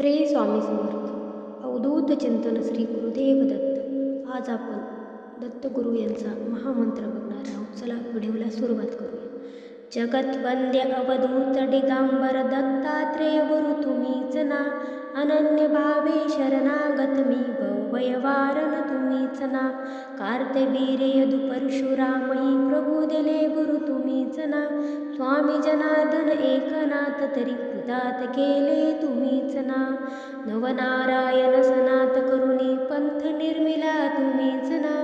श्रेय स्वामी समर्थ. अवधूत चिंतन श्री गुरुदेव दत्त. आज आपण दत्तगुरु यांचा महामंत्र बघणार आहोत. चला व्हिडिओला सुरुवात करूया. जगत वंद्य अवधूत डिगांबर दत्तात्रेय गुरु तुम्हीच ना अनन्य भावे शरणागत मी भवयवारन तुम्हीच ना कार्तवीर्य यदु परशुरामही तुम्हीच स्वामी जनार्दन एकनाथ तरी कृतात केले तुम्हीच ना नवनारायण सनात करुणी पंथ निर्मिला तुम्हीच ना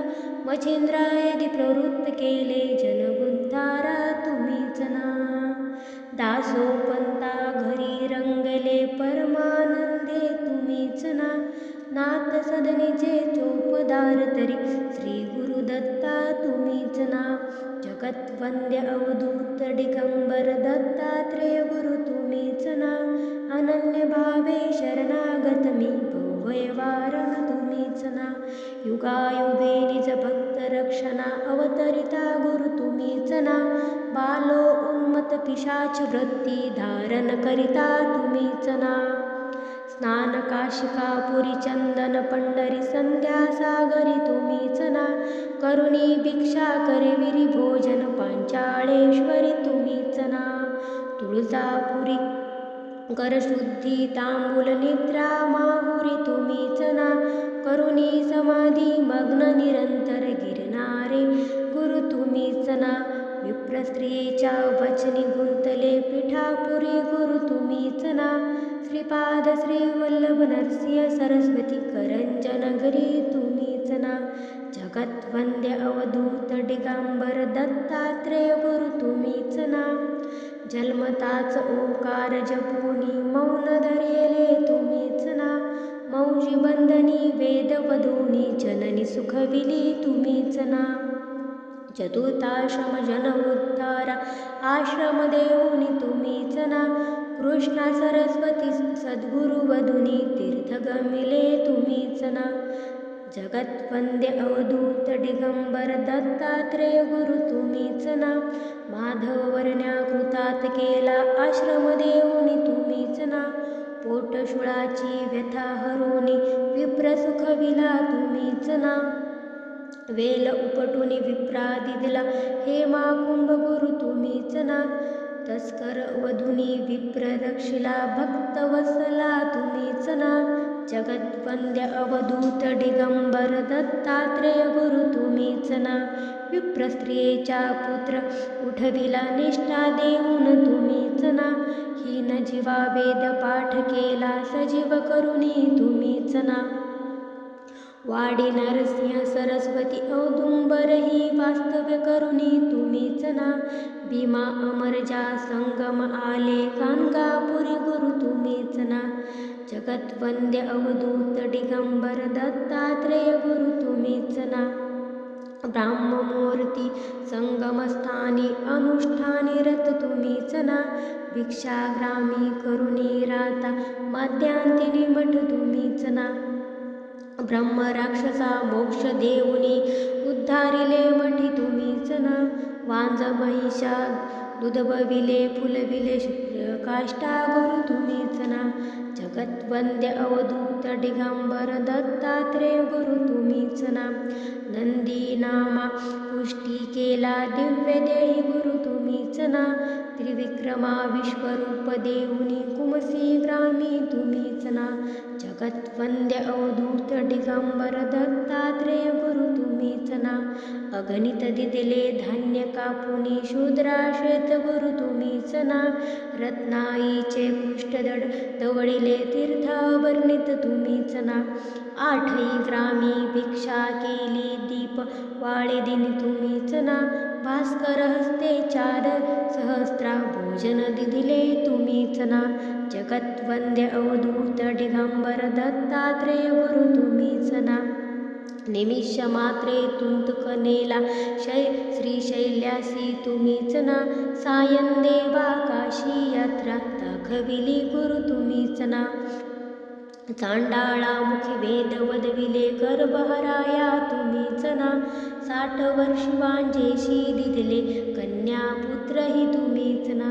मच्छिंद्रायदी प्रवृत्त केले जनगुंतारा तुम्हीच ना दासोपंता घरी रंगले परमानंदे तुम्हीच ना नाथ सदनीचे चोपदार तरी श्री गुरुदत्ता तुम्हीच ना जगत वंद्य अवधूत दिगंबर दत्तात्रेय गुरु तुम्हीच ना अनन्य भावे शरणागत मी भवयवारण तुम्हीच ना युगायुगे निज भक्त रक्षणा अवतरिता गुरु तुम्हीच ना बालो मत पिशाच वृत्ती धारण करिता तुम्हीच ना स्नान काशिका पुरी चंदन पंढरी संध्या सागरी तुम्हीच ना करुणी भिक्षा करविरी भोजन पांचाळेश्वरी तुम्हीच ना तुळजापुरी करशुद्धी तांबूल निद्रा माहुरी तुम्हीच ना करुणी समाधी मग्न निरंतर गिरणारे गुरु तुम्हीच ना विप्रस्त्रीच्या वचनी गुंतले पिठापुरी गुरु तुम्हीच ना श्रीपाद श्री वल्लभ नरसिंह सरस्वती करंजनगरी तुम्हीच ना जगत अवधूत डिगांबर दत्तात्रेय गुरु तुम्हीच ना जन्मताच ओंकार जपुनी मौन धरिले तुम्हीच ना मौजी बंधनी वेदवधूनी जननी सुखविली तुम्हीच ना चतुर्थाश्रम जन उद्धारा आश्रम देऊनी तुम्हीच ना कृष्णा सरस्वती सद्गुरु वधुनी तीर्थ गमिले तुम्हीच ना जगत्वंदे अवधूत दिगंबर दत्तात्रेय गुरु तुम्हीच ना माधवर्ण्या कृतात केला आश्रम देऊनी तुम्हीच ना पोटशुळाची व्यथा हरोनी विप्रसुखविला तुम्हीच ना वेल उपटुनी विप्रा दिदला हे मा कुंभगुरु तुम्हीच ना तस्कर वधुनी विप्र रक्षिला भक्त वसला तुम्हीच ना जगत अवधूत दिगंबर दत्तात्रेय गुरु तुम्हीच ना विप्र स्त्रियेचा पुत्र उठविला निष्ठा देऊन तुम्हीच ना हीन जीवा वेद पाठ केला सजीव करुणी तुम्हीच ना वाडी नरसिंह सरस्वती औदुंबर ही वास्तव्य करुणी तुम्हीच ना. भीमा अमरजा संगम आले कानगापुरी गुरु तुम्हीच ना. जगत वंद्य अवधूत दिगंबर दत्तात्रेय गुरु तुम्हीच ना. ब्राह्ममूर्ती संगमस्थानी अनुष्ठानी रत तुम्हीच ना. भिक्षाग्रामी करुणी राता मध्यांतिनी मठ तुम्हीच ना. ब्रह्म राक्षसा मोक्ष देऊनी उद्धारिले मठी तुम्हीच ना वांज महिषा दुधबविले फुलविले शुक्र काष्टा गुरु तुम्हीच ना जगत वंद्य अवधूत डिगंबर दत्तात्रेय गुरु तुम्हीच ना नंदी नामा पुष्टी केला दिव्य देही गुरु तुम्हीच ना त्रिविक्रमा विश्वरूप देऊनी कुमसी ग्रामी तुम्ही ना जगत वंद्य अवधूत दिगंबर दत्तात्रेय गुरु तुम्ही ना अगणित दिदिले धान्य कापुनी शूद्राश्वेत गुरु तुम्हीच ना रत्नाईचे कुष्ठदड दवडिले तीर्थावर्णित तुम्हीच ना आठही ग्रामी भिक्षा केली दीप वाळे दिन तुम्ही ना भास्कर हस्ते चार सहस्त्र भोजन दिदिले तुम्हीच ना. जगत वंद्य अवधूत दिगंबर दत्तात्रेय गुरु तुम्हीच ना. निमिष मात्रे तुंतकनेला शै श्रीशैल्यासी तुम्हीच ना. सायन देवा काशी यात्रा तखविली गुरु तुम्हीच ना. चांडाळा मुखी वेद वदविले गर्भहराया तुम्हीच ना. साठ वर्षी वांजेशी दिदले कन्या पुत्रही तुम्हीच ना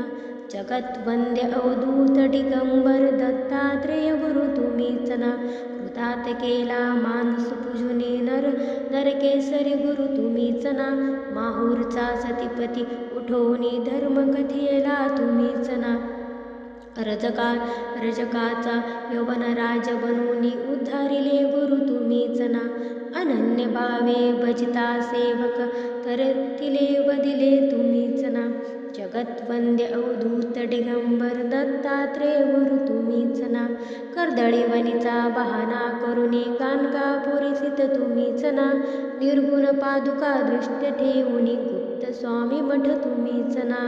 जगत वंद्य अवधूत दिगंबर दत्तात्रेय गुरु ना कृतात केला मानस पूजने नर। नरकेसरी गुरु तुम्हीच ना माहूरचा सतीपती उठवणी धर्मकथियला तुम्हीच ना रजका रजकाचा यवन राज बनवूनी उद्धारिले गुरु तुम्हीच ना अनन्य भावे भजिता सेवक तर करतिले वदिले तुम्हीच जगत्वंद्य अवधूत डिगंबर दत्तात्रेय गुरु तुम्हीच ना कर्दळी वनिचा बहाना करुणी कानका पुरिसित तुम्हीच ना निर्गुण पादुका दृष्ट ठेवूनी गुप्त स्वामी मठ तुम्हीच ना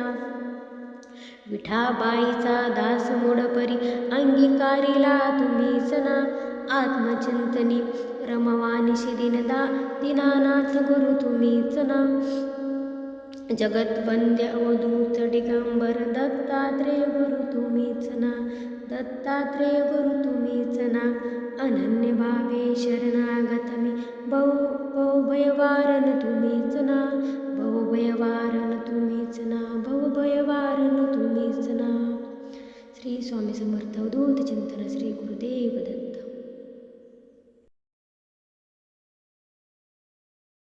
विठाबाईचा दास मोडपरी अंगीकारिला तुम्हीच ना आत्मचिंतनी रमवानिशी दिनदा दिनानाथ गुरु तुम्हीच ना जगत्वंद्य अवधूत दिगंबर दत्तात्रेय गुरु तुम्हीच ना दत्तात्रेय गुरु तुम्हीच ना अनन्य भावे शरणागत मी बहु बहुभयवारण तुम्हीच ना बहुभयवारण तुम्हीच ना बहुभयवारण तुम्हीच ना श्री स्वामी समर्थ अवधूत चिंतन श्री गुरु